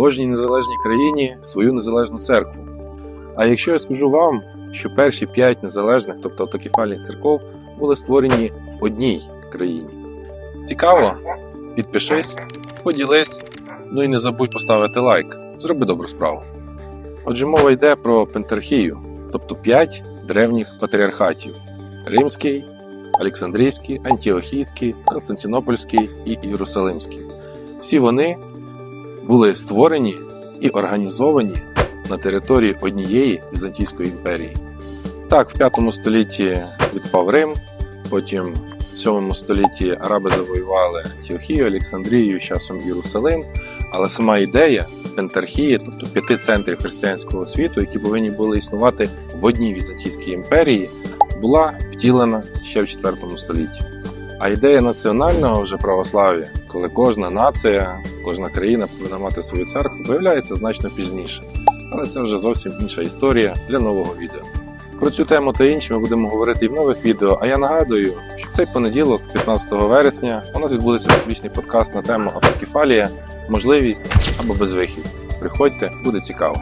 кожній незалежній країні свою незалежну церкву. А якщо я скажу вам, що перші п'ять незалежних, тобто автокефальних церков, були створені в одній країні. Цікаво? Підпишись, поділись, ну і не забудь поставити лайк. Зроби добру справу. Отже, мова йде про пентархію, тобто п'ять древніх патріархатів: Римський, Олександрійський, Антіохійський, Константинопольський і Єрусалимський. Всі вони були створені і організовані на території однієї Візантійської імперії. Так, в 5 столітті відпав Рим, потім в 7 столітті араби завоювали Антіохію, Олександрію, часом Єрусалим. Але сама ідея пентархії, тобто п'яти центрів християнського світу, які повинні були існувати в одній Візантійській імперії, була втілена ще в 4 столітті. А ідея національного вже православ'я, коли кожна нація, кожна країна повинна мати свою церкву, появляється значно пізніше. Але це вже зовсім інша історія для нового відео. Про цю тему та інші ми будемо говорити і в нових відео. А я нагадую, що цей понеділок, 15 вересня, у нас відбудеться публічний подкаст на тему автокефалія, можливість або безвихід. Приходьте, буде цікаво.